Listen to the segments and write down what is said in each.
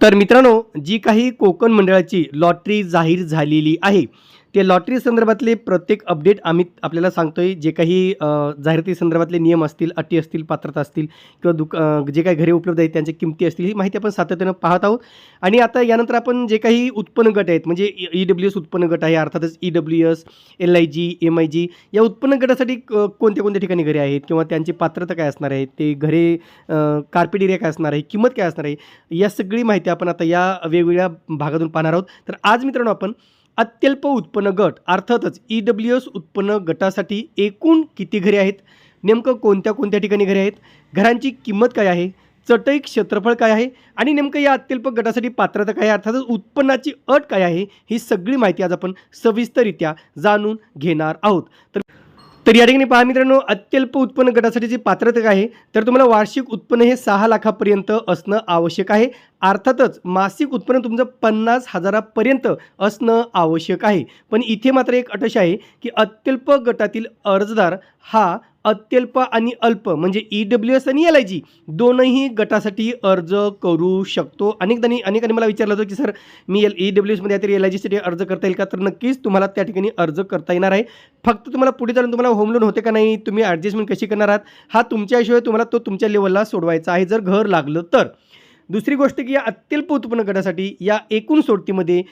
तर मित्रांनो जी काही कोकण मंडळाची लॉटरी जाहीर झालेली आहे ते लॉटरी संदर्भातले प्रत्येक अपडेट आम्ही आपल्याला सांगतोय. जे काही जाहिराती संदर्भातले नियम असतील अटी असतील पात्रता असतील किंवा दुक जे काही घरे उपलब्ध आहेत त्यांच्या किमती असतील ही माहिती आपण सातत्यानं पाहत आहोत. आणि आता यानंतर आपण जे काही उत्पन्न गट आहेत म्हणजे ई डब्ल्यू एस उत्पन्न गट आहे अर्थातच E W S L I G M I G या उत्पन्न गटासाठी क- कोणत्या कोणत्या ठिकाणी घरे आहेत? किंवा त्यांची पात्रता काय असणार आहे? ते घरे कार्पेट एरिया काय असणार आहे? किंमत काय असणार आहे? या सगळी माहिती आपण आता या वेगवेगळ्या भागातून पाहणार आहोत. तर आज मित्रांनो आपण अत्यल्प उत्पन्न गट अर्थातच ई डब्ल्यू एस उत्पन्न गटासाठी एकूण किती घरे आहेत? नेमकं कोणत्या कोणत्या ठिकाणी घरे आहेत? घरांची किंमत काय आहे? चटई क्षेत्रफळ काय आहे? आणि नेमकं या अत्यल्प गटासाठी पात्रता काय आहे? अर्थातच उत्पन्नाची अट काय आहे? ही सगळी माहिती आज आपण सविस्तररित्या जाणून घेणार आहोत. तर तर या ठिकाणी पहा मित्रांनो अत्यल्प उत्पन्न गटासाठी जी पात्रता आहे तर तुम्हाला वार्षिक उत्पन्न हे सहा लाखापर्यंत असणं आवश्यक आहे. अर्थातच मासिक उत्पन्न तुमचं पन्नास हजारापर्यंत असणं आवश्यक आहे. पण इथे मात्र एक अटश आहे की अत्यल्प गटातील अर्जदार हा अत्यल्प आणि अल्प म्हणजे ई डब्ल्यू एस आणि एल आय जी दोनही गटासाठी अर्ज करू शकतो. अनेकदानी अनेकांनी मला विचारलं होतं की सर मी एल ई डब्ल्यू एसमध्ये तरी एल आय जीसाठी अर्ज करता येईल का? तर नक्कीच तुम्हाला त्या ठिकाणी अर्ज करता येणार आहे. फक्त तुम्हाला पुढे जाऊन तुम्हाला होम लोन होते का नाही तुम्ही ॲडजस्टमेंट कशी करणार आहात हा तुमच्या हिशोबाने तुम्हाला तो तुमच्या लेवलला सोडवायचा आहे जर घर लागलं तर. दुसरी गोष्ट की या अत्यल्प उत्पन्न गटासाठी या एकूण सोडतीमध्ये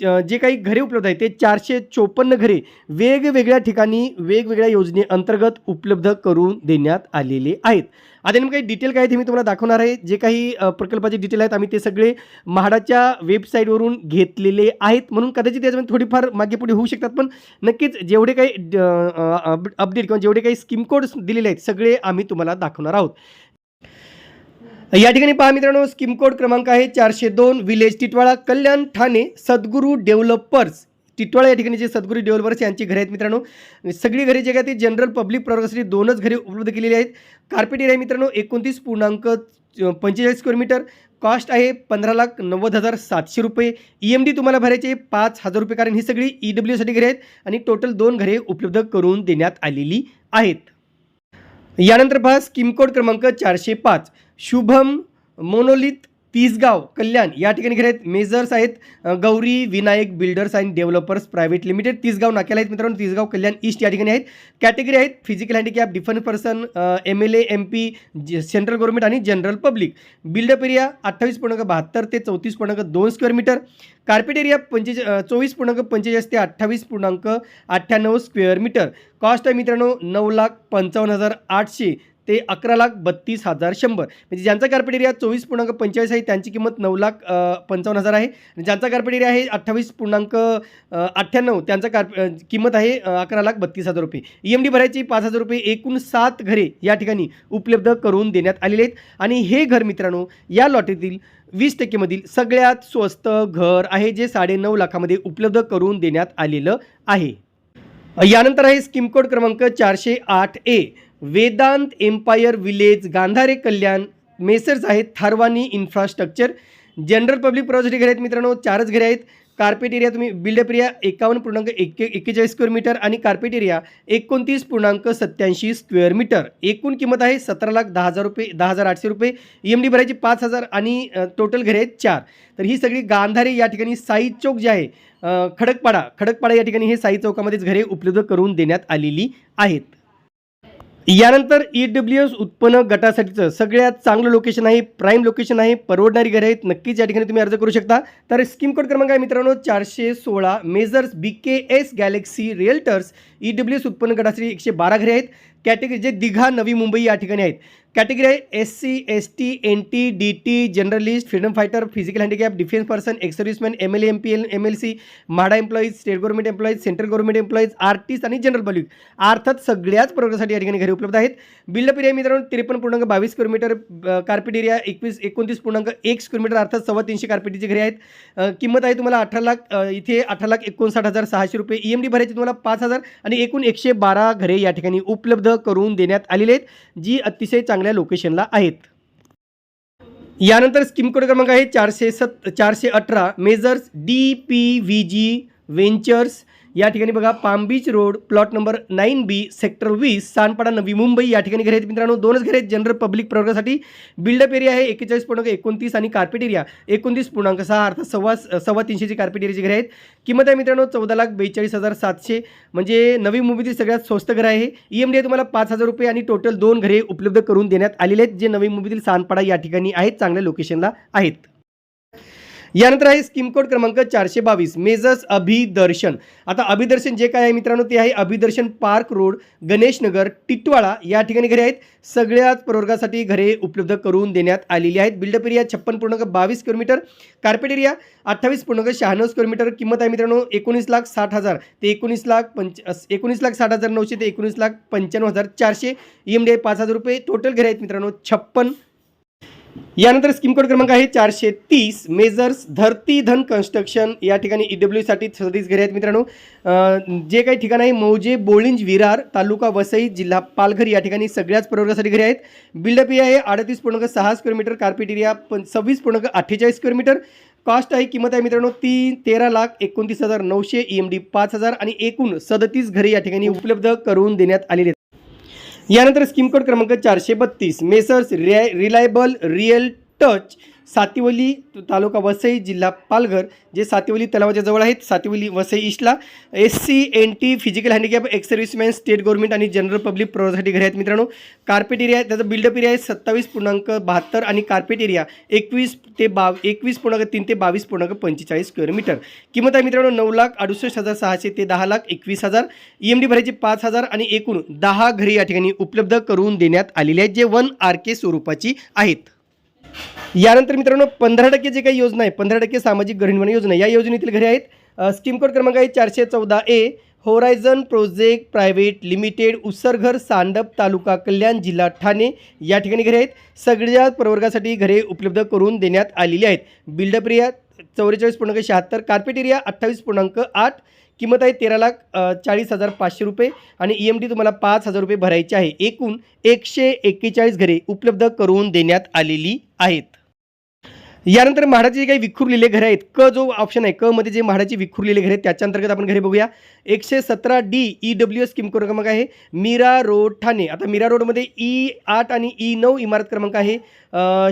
जे काही घरे उपलब्ध आहेत ते चारशे चोपन्न घरे वेगवेगळ्या ठिकाणी वेगवेगळ्या योजनेअंतर्गत उपलब्ध करून देण्यात आलेले आहेत. आता नेमकं काही डिटेल काय आहे ते मी तुम्हाला दाखवणार आहे. जे काही प्रकल्पाचे डिटेल आहेत आम्ही ते सगळे म्हाडाच्या वेबसाईटवरून घेतलेले आहेत. म्हणून कदाचित त्याच्यामध्ये थोडीफार मागे पुढे होऊ शकतात पण नक्कीच जेवढे काही अपडेट किंवा जेवढे काही स्कीम कोड्स दिलेले आहेत सगळे आम्ही तुम्हाला दाखवणार आहोत. या ठिकाणी पहा मित्रांनो स्कीम कोड क्रमांक आहे चारशे दोन विलेज टिटवाळा कल्याण ठाणे सद्गुरू डेव्हलपर्स. टिटवाळा या ठिकाणी जे सद्गुरू डेव्हलपर्स यांची घरे आहेत मित्रांनो सगळी घरे जे काय ते जनरल पब्लिक प्रवर्गासाठी दोनच घरे उपलब्ध केलेली आहेत. कार्पेट एरिया मित्रांनो एकोणतीस पूर्णांक पंचेचाळीस स्क्वेअर मीटर कॉस्ट आहे पंधरा लाख नव्वद हजार सातशे रुपये. ई एम डी तुम्हाला भरायचे पाच हजार रुपये कारण ही सगळी ई डब्ल्यूसाठी घरे आहेत आणि टोटल दोन घरे उपलब्ध करून देण्यात आलेली आहेत. यानंतर पहा स्कीम कोड क्रमांक चारशे पाच. शुभम मोनोलिथ तिसगाव कल्याण या ठिकाणी घेत आहेत मेजर्स आहेत Gauri Vinayak builders and developers private limited. Tisgaon नाक्याला आहेत मित्रांनो. तिसगाव कल्याण ईस्ट या ठिकाणी आहेत. कॅटेगरी आहेत physical handicap different person M L A M P central government आणि जनरल पब्लिक. बिल्डअप एरिया अठ्ठावीस पूर्णांक बहात्तर ते चौतीस पूर्णांक दोन स्क्वेअर मीटर. कार्पेट एरिया पंचेच चोवीस पूर्णांक पंचेचाळीस ते अठ्ठावीस पूर्णांक अठ्ठ्याण्णव स्क्वेअर मीटर. कॉस्ट आहे मित्रांनो नऊ लाख पंचावन्न हजार आठशे. ते अकरा लाख बत्तीस हजार शंभर. म्हणजे ज्यांचा कार्पेट एरिया चोवीस पूर्णांक पंचेचाळीस आहे त्यांची किंमत नऊ लाख पंचावन्न हजार आहे. ज्यांचा कार्पेट एरिया आहे अठ्ठावीस पूर्णांक अठ्ठ्याण्णव त्यांचा कार्प किंमत आहे अकरा लाख बत्तीस हजार रुपये. ई एम डी भरायची पाच हजार रुपये एकूण सात घरे या ठिकाणी उपलब्ध करून देण्यात आलेले आहेत. आणि हे घर मित्रांनो या लॉटरीतील वीस टक्केमधील सगळ्यात स्वस्त घर आहे जे साडेनऊ लाखामध्ये उपलब्ध करून देण्यात आलेलं आहे. यानंतर आहे स्कीम कोड क्रमांक चारशे आठ A. Vedant empire village Gandhare Kalyan messrs आहेत Tharwani infrastructure general public property घरे आहेत मित्रांनो चारच घरे आहेत. कार्पेट एरिया तुम्ही बिल्डअप एरिया एकावन्न पूर्णांक एक्के एक्केचाळीस स्क्वेअर मीटर आणि कार्पेट एरिया एकोणतीस पूर्णांक सत्याऐंशी स्क्वेअर मीटर एकूण किंमत आहे सतरा लाख दहा हजार रुपये दहा हजार आठशे रुपये. ई एम डी भरायची पाच हजार आणि टोटल घरे आहेत चार. तर ही सगळी गांधारे या ठिकाणी साई चौक जे आहे खडकपाडा खडकपाडा या ठिकाणी हे साई चौकामध्येच घरे उपलब्ध करून देण्यात आलेली आहेत. यानंतर ई डब्ल्यू एस उत्पन्न गटासाठीचं सगळ्यात चांगलं लोकेशन आहे प्राईम लोकेशन आहे परवडणारी घरे आहेत. नक्कीच या ठिकाणी तुम्ही अर्ज करू शकता. तर स्कीम कोड क्रमांक आहे मित्रांनो चारशे सोळा. Messrs B K S galaxy realtors E W S उत्पन्न गटासाठी एकशे बारा घरे आहेत. कॅटेगरी जे दिघा नवी मुंबई या ठिकाणी आहेत. कॅटेगरी आहे S C S T N T D T journalist freedom fighter physical handicap defence person ex serviceman M L M P L M L C MHADA employees state government employees central government employees artist आणि general public अर्थात सगळ्याच प्रोग्रामसाठी या ठिकाणी घरी उपलब्ध आहेत. Built up area मित्रांनो त्रेपन्न पूर्णांक बावीस स्क्वेअर मीटर कार्पेट एरिया एकवीस एकोणतीस पूर्णांक एक स्क्वेअर मीटर अर्थात सव्वा तीनशे कार्पेटीची घरी आहेत. किंमत आहे तुम्हाला अठरा लाख इथे अठरा लाख एकोणसाठ हजार सहाशे रुपये. ई एम डी भरायची तुम्हाला पाच हजार आणि एकूण एकशे बारा घरे या ठिकाणी उपलब्ध करून देण्यात आलेली आहेत जी अतिशय चांगल्या लोकेशनला आहेत. यानंतर स्कीम कोड क्रमांक आहे चारशे सत चारशे अठरा messrs D P V G ventures या ठिकाणी बघा palm beach road plot number nine B sector वीस सानपाडा नवी मुंबई या ठिकाणी घरे आहेत. मित्रांनो दोनच घरे आहेत जनरल पब्लिक प्रवर्गासाठी. बिल्डअप एरिया आहे एकेचाळीस पूर्णांक एकोणतीस आणि कार्पेट एरिया एकोणतीस पूर्णांक सहा अर्थात सव्वा सव्वा तीनशेची कार्पेट एरियाची घरे आहेत. किंमत आहे मित्रांनो चौदा लाख बेचाळीस हजार सातशे. म्हणजे नवी मुंबईतील सगळ्यात स्वस्त घर आहे. ई एम डी तुम्हाला पाच हजार रुपये आणि टोटल दोन घरे उपलब्ध करून देण्यात आलेले आहेत जे नवी मुंबईतील सानपाडा या ठिकाणी आहेत चांगल्या लोकेशनला आहेत. यानंतर आहे स्कीम कोड क्रमांक चारशे बावीस मेजर्स अभिदर्शन. आता अभिदर्शन जे काय आहे मित्रांनो ते आहे अभिदर्शन पार्क रोड गणेशनगर टिटवाळा. या ठिकाणी घरे आहेत. सगळ्याच प्रवर्गासाठी घरे उपलब्ध करून देण्यात आलेली आहेत. बिल्डअप एरिया छप्पन पूर्णांक बावीस किलोमीटर कार्पेट एरिया अठ्ठावीस पूर्णांक शहाण्णव स्क्वेअर मीटर किंमत आहे मित्रांनो एकोणीस लाख साठ हजार. ते एकोणीस लाख पंच एकोणीस लाख साठ हजार नऊशे ते एकोणीस लाख पंच्याण्णव हजार चारशे. ई एम डी आय पाच हजार रुपये. टोटल घरे आहेत मित्रांनो छप्पन यानंतर स्कीम कोड क्रमांक आहे चारशे तीस. मेजर्स धरती धन कन्स्ट्रक्शन या ठिकाणी ई डब्ल्यूसाठी सदतीस घरे आहेत मित्रांनो. जे काही ठिकाण आहे मौजे बोळिंज विरार तालुका वसई जिल्हा पालघर या ठिकाणी सगळ्याच प्रवर्गासाठी घरे आहेत. बिल्डअप एरिया आहे अडतीस पूर्णांक सहा स्क्वेअर मीटर कार्पेट एरिया पण सव्वीस पूर्णांक अठ्ठेचाळीस स्क्वेअर मीटर कॉस्ट आहे किंमत आहे मित्रांनो तीन तेरा लाख एकोणतीस हजार नऊशे ई एम डी पाच हजार आणि एकूण सदतीस घरे या ठिकाणी उपलब्ध करून देण्यात आलेले आहेत. यानंतर स्कीम कोड क्रमांक चारशे बत्तीस messrs reliable real touch Sativali taluka Vasai जिल्हा पालघर जे सातिवली तलावाच्या जवळ आहेत सातिवली वसई ईस्टला S C N T physical handicap ex serviceman state government आणि जनरल पब्लिक प्रवासाठी घरे आहेत मित्रांनो. कार्पेट एरिया त्याचा बिल्डअप एरिया आहे सत्तावीस पूर्णांक बहात्तर आणि कार्पेट एरिया एकवीस ते बाव एकवीस पूर्णांक तीन ते बावीस पूर्णांक पंचेचाळीस स्क्वेअर मीटर किंमत आहे मित्रांनो नऊ लाख अडुसष्ट हजार सहाशे ते दहा लाख एकवीस हजार. ई एम डी भरायचे पाच हजार आणि एकूण दहा घरे या ठिकाणी उपलब्ध करून देण्यात आलेली आहेत जे वन आर के स्वरूपाची आहेत. यानंतर मित्रांनो पंधरा टक्के जे काही योजना आहे पंधरा टक्के सामाजिक गृहनिर्माण योजना या योजनेतील घरे आहेत. स्कीम कोड क्रमांक आहे चारशे चौदा A horizon project private limited Usarghar Sandap taluka Kalyan जिल्हा ठाणे या ठिकाणी घरे आहेत. सगळ्या प्रवर्गासाठी घरे उपलब्ध करून देण्यात आलेली आहेत. बिल्डप्रिया चौवेचाळीस पूर्णांक शहात्तर कार्पेट एरिया अठ्ठावीस पूर्णांक आठ किंमत आहे तेरा लाख चाळीस हजार पाचशे रुपये आणि ई एम डी तुम्हाला पाच हजार रुपये भरायचे आहे. एकूण एकशे एक्केचाळीस घरे उपलब्ध करून देण्यात आलेली आहेत. यानंतर म्हाडाचे जे काही विखुरलेले घरे आहेत क जो ऑप्शन आहे क मध्ये जे म्हाडाची विखुरलेले घरे आहेत त्याच्या अंतर्गत आपण घरे बघूया. एकशे सतरा D E W S scheme क्रमांक आहे. मीरा रोड ठाणे. आता मीरा रोडमध्ये ई e आठ आणि ई नऊ इमारत क्रमांक आहे.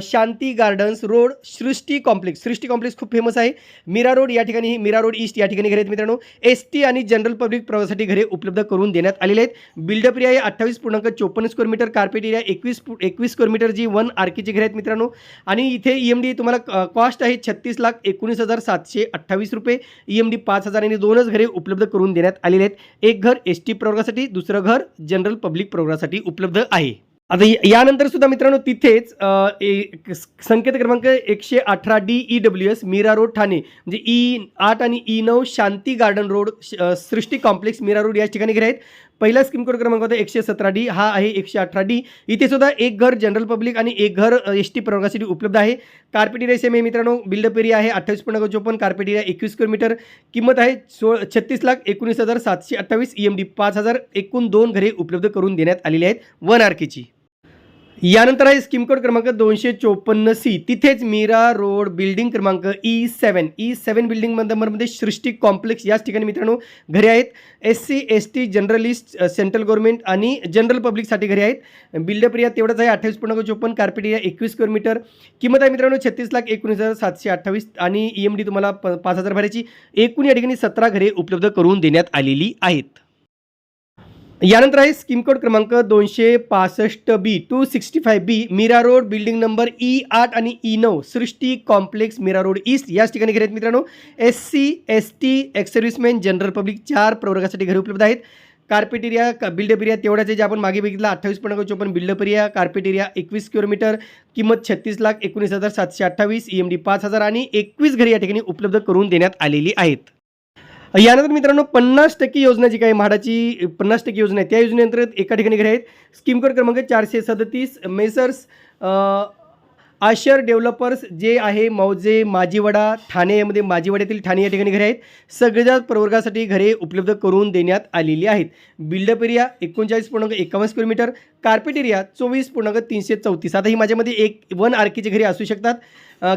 Shanti gardens road Srishti complex Srishti complex खूप फेमस आहे. मीरा रोड या ठिकाणी मीरा रोड ईस्ट या ठिकाणी घरे आहेत मित्रांनो. एस टी आणि जनरल पब्लिक प्रवासासाठी घरे उपलब्ध करून देण्यात आलेले आहेत. बिल्डअप एरिया आहे अठ्ठावीस पूर्णांक चोपन्न स्क्वेअर मीटर कार्पेट एरिया एकवीस एकवीस square metre G one R केची घरे आहेत मित्रांनो. आणि इथे ई एम डी तुम्हाला कॉस्ट आहे छत्तीस लाख एकोणीस हजार सातशे अठ्ठावीस रुपये. ई एम डी पाच हजार आणि दोनच घरे उपलब्ध करून देण्यात आलेले आहेत. एक घर एस टी प्रवर्गासाठी दुसरं घर जनरल पब्लिक प्रवर्गासाठी उपलब्ध आहे. आता यानंतर सुद्धा मित्रांनो तिथेच ए- संकेत क्रमांक एकशे अठरा D E W S Mira road Thane. म्हणजे ई आठ आणि ई नऊ शांती गार्डन रोड श- सृष्टी कॉम्प्लेक्स मीरा रोड या ठिकाणी घरे आहेत. पहिला स्कीम कोड क्रमांक होता एकशे सतरा डी. हा आहे एकशे अठरा डी. इथे सुद्धा एक घर जनरल पब्लिक आणि एक घर एस टी प्रवर्गासाठी उपलब्ध आहे. कार्पेट एरिया सेम आहे मित्रांनो. बिल्डअप एरिया आहे अठ्ठावीस पूर्णांक चोपन्न. कार्पेट एरिया एकवीस स्क्वेअर मीटर किंमत आहे सो छत्तीस लाख एकोणीस हजार सातशे अठ्ठावीस ई एम डी पाच हजार एकूण दोन घरे उपलब्ध करून देण्यात आलेली आहेत. वन आर केची यानंतर आहे स्कीम कोड क्रमांक दोनशे चोपन्न सी. तिथेच मीरा रोड बिल्डिंग क्रमांक E seven E seven building नंबरमध्ये सृष्टी कॉम्प्लेक्स याच ठिकाणी मित्रांनो घरे आहेत S C S T generalist central government आणि जनरल पब्लिकसाठी घरे आहेत. बिल्डअप एरिया तेवढंच आहे अठ्ठावीस पूर्णांक चोपन्न कार्पेट एरिया एकवीस स्क्वेअर मीटर किंमत आहे मित्रांनो छत्तीस लाख एकोणीस हजार सातशे अठ्ठावीस आणि ई एम डी तुम्हाला प पाच हजार भरायची. एकूण या ठिकाणी सतरा घरे उपलब्ध करून देण्यात आलेली आहेत. यानंतर आहे स्कीम कोड क्रमांक दोनशे पासष्ट B two sixty five B Mira road building number E आठ आणि ई नऊ Srishti complex Mira road east. याच ठिकाणी घरी आहेत मित्रांनो S C S T ex serviceman general public चार प्रवर्गासाठी घरी उपलब्ध आहेत. कार्पेट एरिया बिल्डअप एरिया तेवढाच आहे जे आपण मागे बघितलं अठ्ठावीस पूर्णांक चोपन्न built up area carpet area एकवीस किलोमीटर किंमत छत्तीस लाख एकोणीस हजार सातशे अठ्ठावीस ई एम डी पाच हजार आणि एकवीस घरी या ठिकाणी उपलब्ध करून देण्यात आलेली आहेत. यानंतर मित्रांनो पन्नास टक्के योजना जी काही म्हाडाची पन्नास टक्के योजना आहे त्या योजनेअंतर्गत एका ठिकाणी घरे आहेत स्कीम कोड क्रमांक चारशे सदतीस मेसर्स आशर डेव्हलपर्स जे आहे मौजे माजीवडा ठाणे यामध्ये ठाणे या ठिकाणी घरे आहेत. सगळ्याच प्रवर्गासाठी घरे उपलब्ध करून देण्यात आलेली आहेत. बिल्डअप एरिया एकोणचाळीस पूर्णांक एकावन्न स्क्वेअर मीटर कार्पेट एरिया चोवीस पूर्णांक तीनशे चौतीस. आता ही माझ्यामध्ये एक वन आर केची घरे असू शकतात.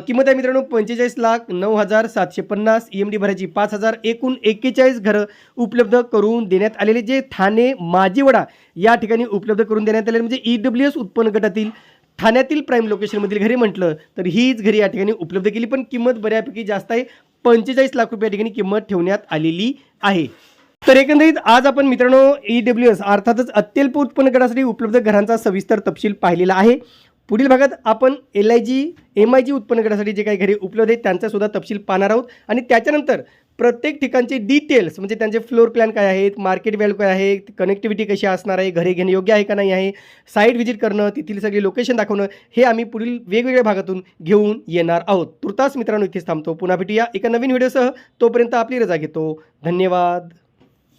किंमत आहे मित्रांनो पंचेचाळीस लाख नऊ हजार सातशे पन्नास. ई एम डी भरायची पाच हजार एकूण एक्केचाळीस घरं उपलब्ध करून देण्यात आलेले जे ठाणे माजीवडा या ठिकाणी उपलब्ध करून देण्यात आलेले म्हणजे ई डब्ल्यू एस उत्पन्न गटातील ठाण्यातील प्राईम लोकेशनमधील घरी म्हटलं तर हीच घरी या ठिकाणी उपलब्ध केली पण किंमत बऱ्यापैकी जास्त आहे. पंचेचाळीस लाख रुपये या ठिकाणी किंमत ठेवण्यात आलेली आहे. तर एकंदरीत आज आपण मित्रांनो ई डब्ल्यू एस अर्थातच अत्यल्प उत्पन्न गटासाठी उपलब्ध घरांचा सविस्तर तपशील पाहिलेला आहे. पुढील भागात आपण L I G M I G उत्पन्न गटासाठी जे काही घरे उपलब्ध आहेत त्यांचा सुद्धा तपशील पाहणार आहोत. आणि त्याच्यानंतर प्रत्येक ठिकाणचे डिटेल्स म्हणजे त्यांचे फ्लोर प्लॅन काय आहेत मार्केट व्हॅल्यू काय आहे कनेक्टिव्हिटी कशी असणार आहे घरे घेणे योग्य आहे का नाही आहे साईट व्हिजिट करणं तिथली सगळी लोकेशन दाखवणं हे आम्ही पुढील वेगवेगळ्या भागातून घेऊन येणार आहोत. तुर्तास मित्रांनो इथेच थांबतो. पुन्हा भेटूया एका नवीन व्हिडिओसह तोपर्यंत आपली रजा घेतो. धन्यवाद.